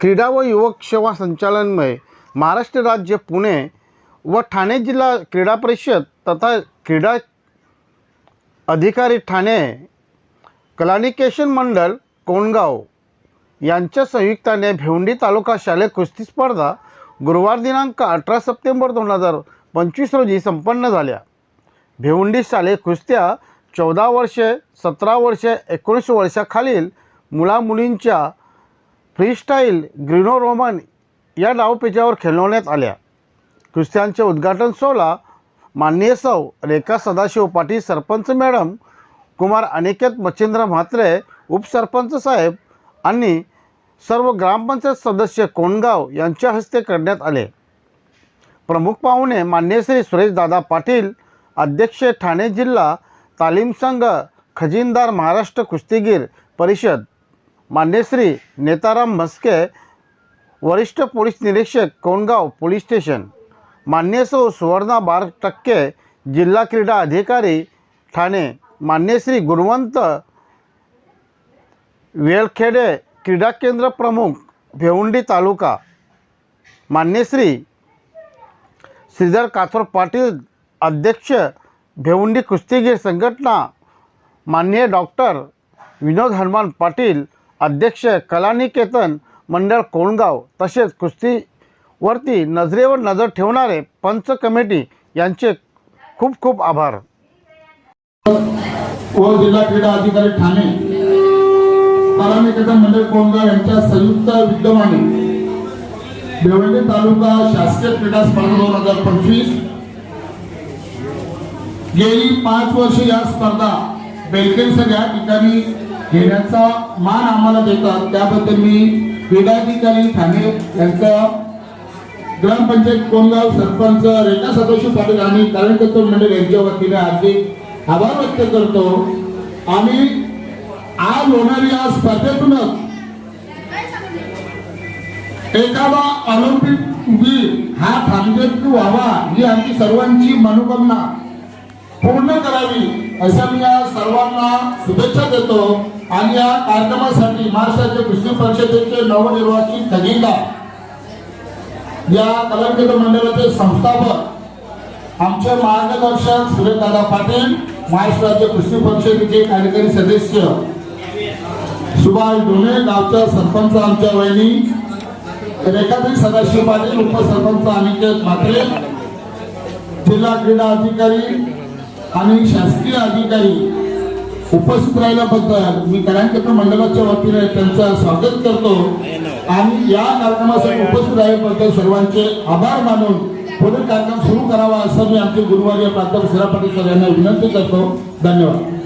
क्रीडा व युवक सेवा संचालनमय महाराष्ट्र राज्य पुणे व ठाणे जिल्हा क्रीडा परिषद तथा क्रीडा अधिकारी ठाणे कलानिकेशन मंडळ कोंडगाव यांच्या संयुक्ताने भिवंडी तालुका शालेय कुस्ती स्पर्धा गुरुवार दिनांक अठरा सप्टेंबर दोन हजार पंचवीस रोजी संपन्न झाल्या. भिवंडी शालेय कुस्त्या चौदा वर्षे सतरा वर्षे एकोणीस वर्षाखालील मुलामुलींच्या फ्रीस्टाईल ग्रीनो रोमन या डावपेचावर खेळवण्यात आल्या. कुस्त्यांचे उद्घाटन सोहळा माननीय सौ रेखा सदाशिव पाटील सरपंच मॅडम कुमार अनिकेत मच्छिंद्र म्हात्रे उपसरपंच साहेब आणि सर्व ग्रामपंचायत सदस्य कोंडगाव यांच्या हस्ते करण्यात आले. प्रमुख पाहुणे मान्य श्री सुरेशदादा पाटील अध्यक्ष ठाणे जिल्हा तालीम संघ खजिनदार महाराष्ट्र कुस्तीगीर परिषद मान्यश्री नेताराम म्हस्के वरिष्ठ पोलीस निरीक्षक कोंडगाव पोलीस स्टेशन. मान्यसौ सुवर्णा बार टक्के जिल्हा क्रीडा अधिकारी ठाणे. मान्यश्री गुणवंत वेळखेडे क्रीडा केंद्र प्रमुख भेवंडी तालुका. मान्यश्री श्रीधर काथोर पाटील अध्यक्ष भेवंडी कुस्तीगीर संघटना. माननीय डॉक्टर विनोद हनुमान पाटील अध्यक्ष कलानिकेतन मंडळ कोंडगाव तसेच कुस्तीवरती नजरेवर नजर ठेवणारे पंच कमिटी यांचे खूप खूप आभार. व जिल्हा क्रीडा अधिकारी ठाणे कलानिकेतन मंडळ कोंडगाव यांच्या संयुक्त विद्यमाने भिवंडी तालुका शासकीय क्रीडा स्पर्धा दोन हजार पंचवीस. गेली पाच वर्ष या स्पर्धा बेलकेसर या ठिकाणी घेण्याचा मान आम्हाला देतात. त्याबद्दल मी विभागाधिकारी ठाणे यांचा ग्रामपंचायत कोंडगाव सरपंच रेखा सदाशिव पाटील आणि कार्यकर्ते मंडळ यांच्या वतीने हार्दिक आभार व्यक्त करतो. आणि आज होणाऱ्या या स्पर्धेतूनच एखादा ऑलिम्पिक वीर हा थांबेतू व्हावा ही आमची सर्वांची मनोकामना पूर्ण करावी असं मी या सर्वांना शुभेच्छा देतो. आणि या कार्यक्रमासाठी महाराष्ट्राचे कुस्ती परिषदेचे नवनिर्वाचित खजिनदार या कलाकेंद्र मंडळाचे संस्थापक आमचे मार्गदर्शक सुरेशदादा पाटील महाराष्ट्र राज्य परिषदेचे कार्यकारी सदस्य सुभाष डोणे गावच्या सरपंच आमच्या वहिनी रेखाताई सदाशिव पाटील उपसरपंच अनिकेत म्हात्रे जिल्हा क्रीडा अधिकारी आणि शासकीय अधिकारी उपस्थित राहिल्याबद्दल मी कलाकेंद्र मंडळाच्या वतीने त्यांचं स्वागत करतो. आणि या कार्यक्रमासाठी उपस्थित राहिल्याबद्दल सर्वांचे आभार मानून पुढील कार्यक्रम सुरू करावा असं मी आमचे गुरुवारी प्राध्यापक सिरा पाटील सर यांना विनंती करतो. धन्यवाद.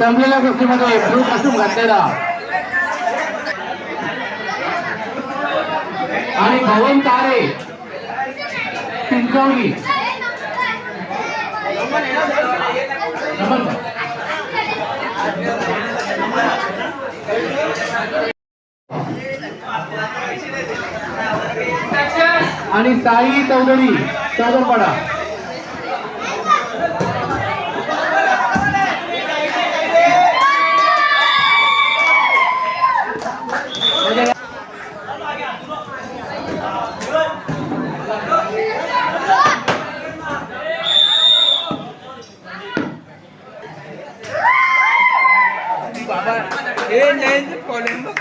संपलेल्या गोष्टीमध्ये ब्लू कॉस्ट्यूम घातलेला. आणि भवन तारे पिंचवली आणि साई चौधरी सागरपाडा ఏం లేదు పోలేము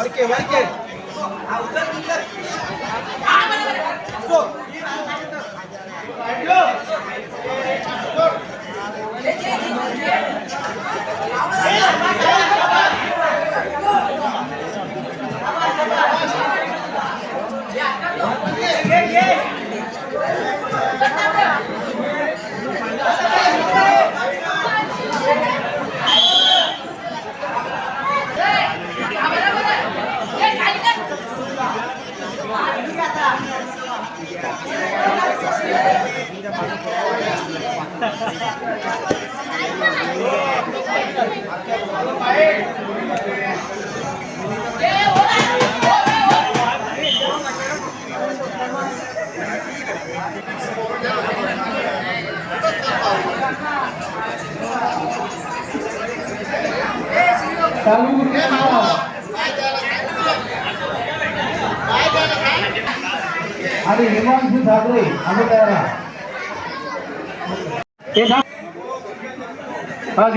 चालू कुस्ती 嗯好 आणि हिमांशु ठाकरे आम्ही तयार आहात. हे ना हा,